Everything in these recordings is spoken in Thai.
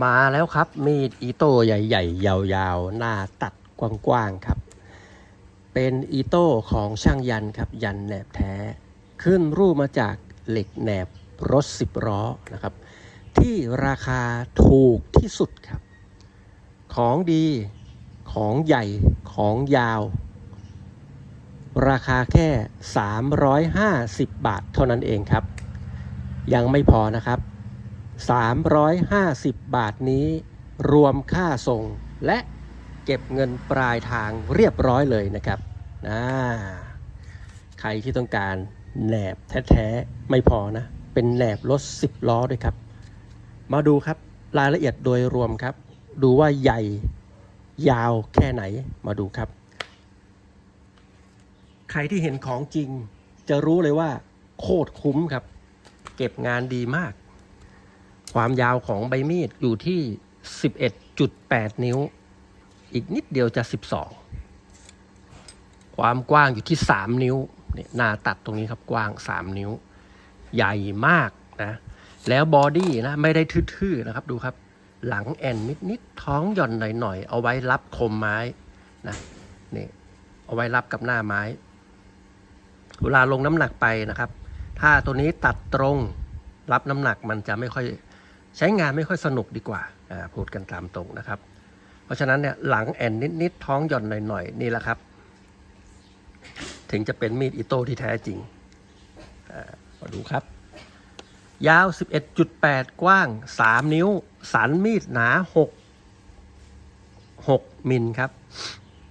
มาแล้วครับ มีดอีโต้ใหญ่ๆ ยาวๆ หน้าตัดกว้างๆครับ เป็นอีโต้ของช่างยันครับ ยันแหนบแท้ ขึ้นรูปมาจากเหล็กแหนบรถสิบล้อนะครับ ที่ราคาถูกที่สุดครับ ของดีของใหญ่ของยาว ราคาแค่ 350 บาทเท่านั้นเองครับ ยังไม่พอนะครับ 350 บาทนี้ รวมค่าส่ง และเก็บเงินปลายทางเรียบร้อยเลยนะครับอ่าใครที่ต้องการแหนบแท้ๆ ไม่พอนะ เป็นแหนบรถ 10 ล้อด้วยครับ มาดูครับรายละเอียดโดยรวมครับ ดูว่าใหญ่ยาวแค่ไหนมาดูครับ ใครที่เห็นของจริง จะรู้เลยว่า โคตรคุ้มครับ เก็บงานดีมาก ความยาวของใบมีดอยู่ที่ 11.8 นิ้ว อีกนิดเดียวจะ 12 ความกว้างอยู่ที่ 3 นิ้วเนี่ยหน้าตัดตรงนี้ครับกว้าง 3 นิ้ว ใหญ่มากนะแล้วบอดี้นะไม่ได้ทื่อๆนะครับดูครับ หลังแอนนิดๆท้องหย่อนหน่อยๆ เอาไว้รับคมไม้นะนี่เอาไว้รับกับหน้าไม้ เวลาลงน้ำหนักไปนะครับ ถ้าตัวนี้ตัดตรงรับน้ำหนักมันจะไม่ค่อย ใช้งานไม่ค่อยสนุกดีกว่าพูดกันตามตรงนะครับ เพราะฉะนั้นเนี่ยหลังแอนนิดๆท้องหย่อนหน่อยๆนี่แหละครับ ถึงจะเป็นมีดอิโต้ที่แท้จริงมาดูครับ ยาว 11.8 กว้าง 3 นิ้ว สันมีดหนา 6 6 มิลครับ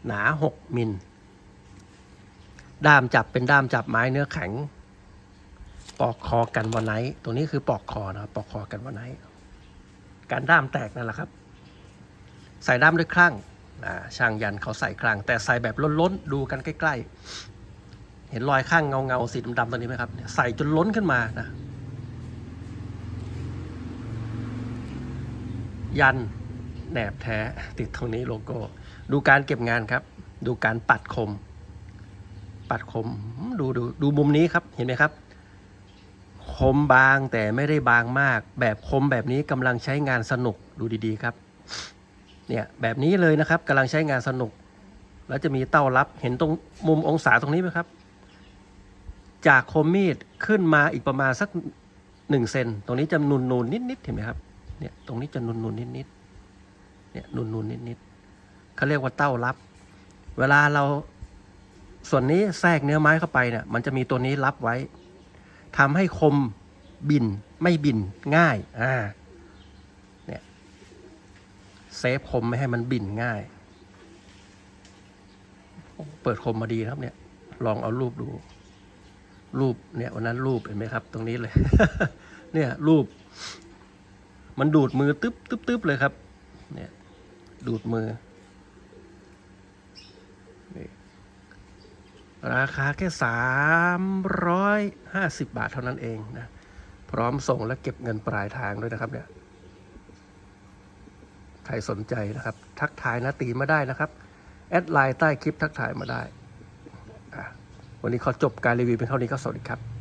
หนา 6 มิล ด้ามจับเป็นด้ามจับไม้เนื้อแข็ง ปอกคอกันวันไนท์ตัวนี้คือปอกคอนะครับปอกคอกันวันไนท์ การด้ามแตกนั่นแหละครับ ใส่ด้ามด้วยคลั่งช่างยันเขาใส่คลั่งแต่ใส่แบบล้นๆดูกันใกล้ ๆ เห็นรอยข้างเงาๆสีดำๆตัวนี้ไหมครับใส่จนล้นขึ้นมานะยันแหนบแท้ติดตรงนี้โลโก้ ดูการเก็บงานครับ ดูการปัดคม ปัดคมดูดูดูมุมนี้ครับเห็นไหมครับ คมบางแต่ไม่ได้บางมาก แบบคมแบบนี้กำลังใช้งานสนุกดูดีๆครับ เนี่ยแบบนี้เลยนะครับกำลังใช้งานสนุก แล้วจะมีเต้ารับเห็นตรงมุมองศาตรงนี้ไหมครับ จากคมมีดขึ้นมาอีกประมาณสักหนึ่งเซนตรงนี้จะนูนนูนนิดๆเห็นไหมครับเนี่ยตรงนี้จะนุนนุนนิดๆเนี่ยนุนนุนนิดๆเขาเรียกว่าเต้ารับ เวลาเราส่วนนี้แทรกเนื้อไม้เข้าไปเนี่ยมันจะมีตัวนี้รับไว้ ทำให้คมบินไม่บินง่ายอ่าเนี่ยเซฟคมไม่ให้มันบินง่าย เปิดคมมาดีครับเนี่ย ลองเอารูปดู รูปเนี่ยวันนั้นรูปเห็นไหมครับ ตรงนี้เลย เนี่ยรูป มันดูดมือตึ๊บตึ๊บตึ๊บเลยครับ เนี่ย ดูดมือ ราคาแค่สามร้อยห้าสิบบาทเท่านั้นเองนะ พร้อมส่งและเก็บเงินปลายทางด้วยนะครับเนี่ย ใครสนใจนะครับ ทักทายนะตีมาได้นะครับ แอดไลน์ใต้คลิปทักทายมาได้ วันนี้ขอจบการรีวิวเป็นเท่านี้ก็สวัสดีครับ